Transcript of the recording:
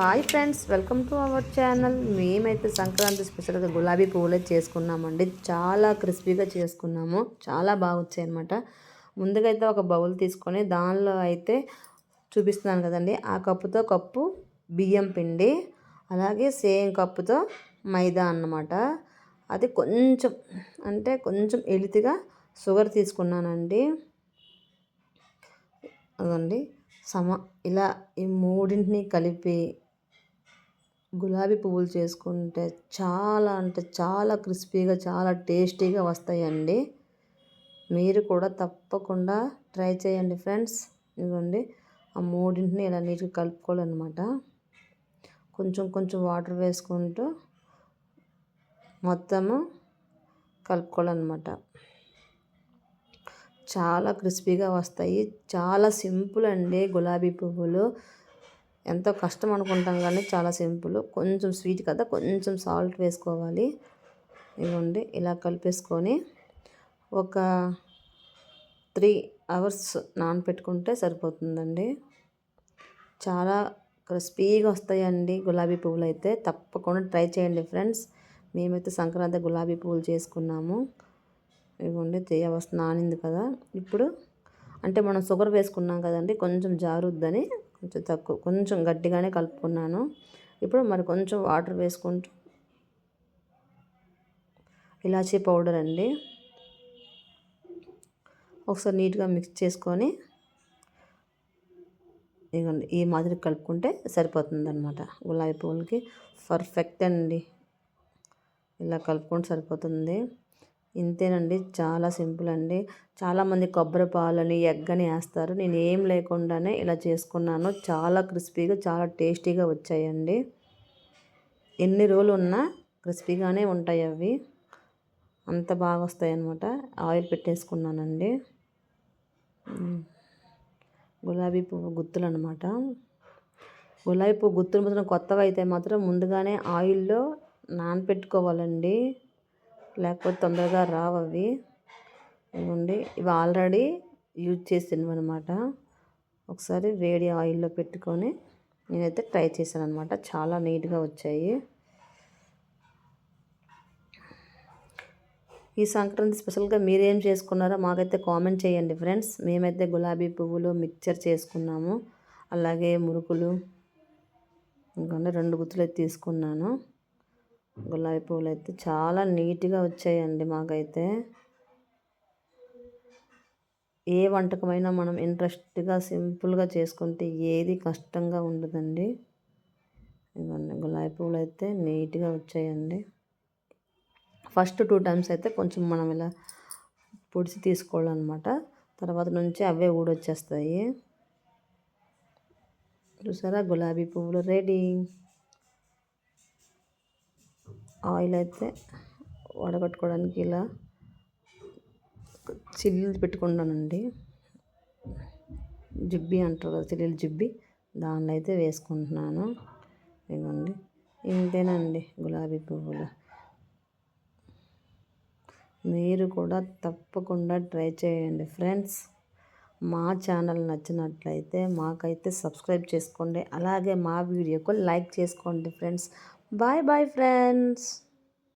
Hi friends welcome to our channel. మేమైతే సంక్రాంతి స్పెషల్గా గులాబీ పువ్వులే చేసుకున్నామండి. చాలా క్రిస్పీగా చేసుకున్నాము. చాలా బాగా వచ్చాయి అనమాట ముందుగా అయితే ఒక బౌల్ తీసుకొని దానిలో అయితే చూపిస్తున్నాను కదండి. ఆ కప్పుతో కప్పు బియ్యం పిండి అలాగే సేమ్ కప్పుతో మైదా అన్నమాట. అది కొంచెం అంటే కొంచెం ఎలితిగా షుగర్ తీసుకున్నానండి. అదండి. సమ ఇలా ఈ మూడింటిని కలిపి గులాబీ పువ్వులు చేసుకుంటే చాలా అంటే చాలా క్రిస్పీగా చాలా టేస్టీగా వస్తాయండి. మీరు కూడా తప్పకుండా ట్రై చేయండి ఫ్రెండ్స్. ఇదిగోండి ఆ మూడింటిని ఇలా నీట్గా కలుపుకోవాలన్నమాట. కొంచెం కొంచెం వాటర్ వేసుకుంటూ మొత్తము కలుపుకోవాలన్నమాట. చాలా క్రిస్పీగా వస్తాయి. చాలా సింపుల్ అండి గులాబీ పువ్వులు. ఎంతో కష్టం అనుకుంటాం కానీ చాలా సింపుల్. కొంచెం స్వీట్ కదా కొంచెం సాల్ట్ వేసుకోవాలి. ఇవ్వండి ఇలా కలిపేసుకొని ఒక త్రీ అవర్స్ నానపెట్టుకుంటే సరిపోతుందండి. చాలా క్రిస్పీగా వస్తాయండి గులాబీ పువ్వులు అయితే. తప్పకుండా ట్రై చేయండి ఫ్రెండ్స్. మేమైతే సంక్రాంతి గులాబీ పువ్వులు చేసుకున్నాము. ఇవ్వండి త్రీ అవర్స్ నానింది కదా. ఇప్పుడు అంటే మనం షుగర్ వేసుకున్నాం కదండి కొంచెం జారుద్దని కొంచెం తక్కువ కొంచెం గట్టిగానే కలుపుకున్నాను. ఇప్పుడు మరి కొంచెం వాటర్ వేసుకుంటూ ఇలాచీ పౌడర్ అండి. ఒకసారి నీట్గా మిక్స్ చేసుకొని ఇదిగోండి ఈ మాదిరి కలుపుకుంటే సరిపోతుంది అనమాట గులాబీ పువ్వులకి. పర్ఫెక్ట్ అండి. ఇలా కలుపుకుంటే సరిపోతుంది. ఇంతేనండి. చాలా సింపుల్ అండి చాలామంది కొబ్బరి పాలని ఎగ్గని వేస్తారు నేను ఏం లేకుండానే ఇలా చేసుకున్నాను. చాలా క్రిస్పీగా చాలా టేస్టీగా వచ్చాయండి. ఎన్ని రోజులు ఉన్నా క్రిస్పీగానే ఉంటాయి అవి. అంత బాగా వస్తాయి అన్నమాట ఆయిల్ పెట్టేసుకున్నానండి. గులాబీ పువ్వు గుత్తులు అనమాట గులాబీ పువ్వు గుత్తులు మాత్రం కొత్తగా అయితే మాత్రం ముందుగానే ఆయిల్లో నానపెట్టుకోవాలండి. లేకపోతే తొందరగా రావు అవి. ఇవ్వండి. ఇవి ఆల్రెడీ యూజ్ చేసినవి అనమాట ఒకసారి వేడి ఆయిల్లో పెట్టుకొని నేనైతే ట్రై చేశాను అనమాట చాలా నీట్గా వచ్చాయి. ఈ సంక్రాంతి స్పెషల్గా మీరేం చేసుకున్నారో మాకైతే కామెంట్ చేయండి ఫ్రెండ్స్. మేమైతే గులాబీ పువ్వులు మిక్చర్ చేసుకున్నాము. అలాగే మురుకులు ఇంకొండ రెండు గుత్తులు అయితే తీసుకున్నాను. గులాబీ పువ్వులు అయితే చాలా నీట్గా వచ్చాయండి మాకైతే. ఏ వంటకమైనా మనం ఇంట్రెస్ట్గా సింపుల్గా చేసుకుంటే ఏది కష్టంగా ఉండదండి. ఇవన్నీ గులాబీ పువ్వులు అయితే నీట్గా వచ్చాయండి. ఫస్ట్ టూ టైమ్స్ అయితే కొంచెం మనం ఇలా పొడిచి తీసుకోవాలన్నమాట. తర్వాత నుంచి అవే ఊడొచ్చేస్తాయి. చూసారా? గులాబీ పువ్వులు రెడీ. ఆయిల్ అయితే వడగట్టుకోవడానికి ఇలా చిల్లీలు పెట్టుకున్నానండి జిబ్బి అంటారు కదా చిల్లీలు జిబ్బి. దానిలో అయితే వేసుకుంటున్నాను. ఇవ్వండి ఇంతేనండి గులాబీ పువ్వులు. మీరు కూడా తప్పకుండా ట్రై చేయండి ఫ్రెండ్స్. మా ఛానల్ నచ్చినట్లయితే మాకైతే సబ్స్క్రైబ్ చేసుకోండి. అలాగే మా వీడియోకు లైక్ చేసుకోండి ఫ్రెండ్స్. Bye bye, friends.